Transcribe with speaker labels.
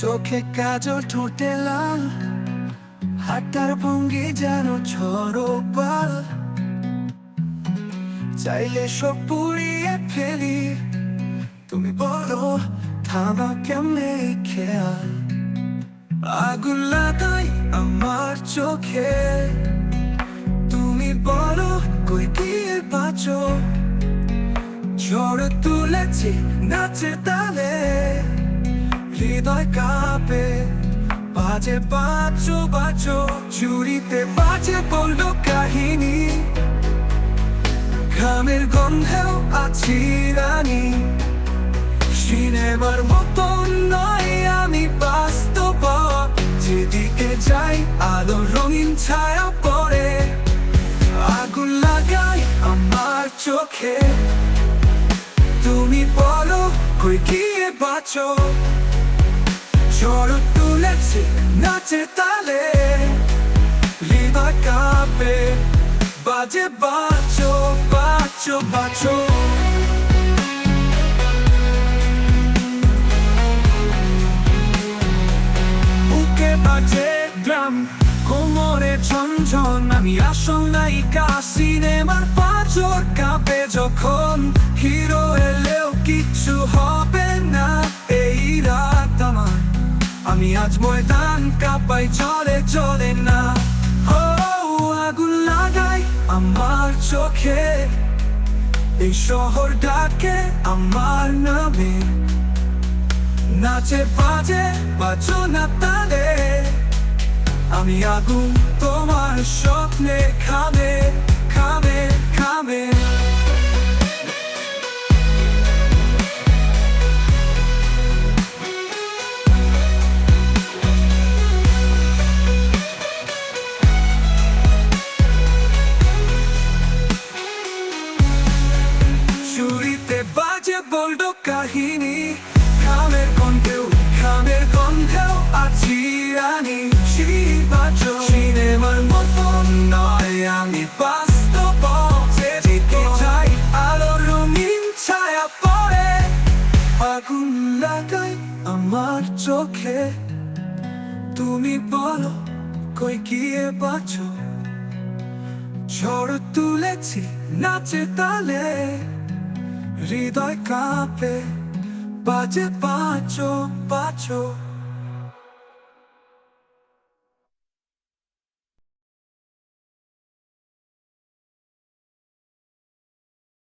Speaker 1: চোখে।
Speaker 2: কাজল ঠোঁটে লাল, হাঁটার ভঙ্গি যেন ঝড়ো চাইলে সব পুড়িয়ে ফেলি, তুমি বলো, থামা কেমনে খেয়াল? আগুন লাগাই আমার চোখে। তুলেছি তালে। হৃদয় বাজে বাঁচো বাঁচো চুরিতে বাজে কাহিনী। ঘামের গন্ধেও আছি রানী। সিনেমার মতন নয় আমি বাস্তব। যেদিকে যাই আলো রঙিন ছায়া চোখে। তুমি বলো, কই গিয়ে বাঁচো? ঝড় তুলেছে নাচে তালে। হৃদয় কাঁপে, বাজে বাঁচো বাঁচো বাঁচো। বাজে ড্রাম। ঝনঝন আমি আসল নায়িকা, সিনেমার পাঁচর কাঁপে যখন হিরো এলেও কিচ্ছু হবে না। এই রাত আমার, আমি আজ ময়দান কাঁপাই, চলে চলে না। ও, আগুন লাগাই আমার চোখে। এই শহর ডাকে আমার নামে। নাচে, বাজে বাজো না তালে আমি আগুন তোমার স্বপ্নে খাবে খাবে খাবে। বাজে বলডো কাহিনী। বাস্তব যেদিকে রঙিন ছায়া পড়ে আমার চোখে তুমি বলো কই গিয়ে বাঁচো ঝড় তুলেছি নাচে তালে হৃদয় কাঁপে বাজে বাঁচো বাঁচো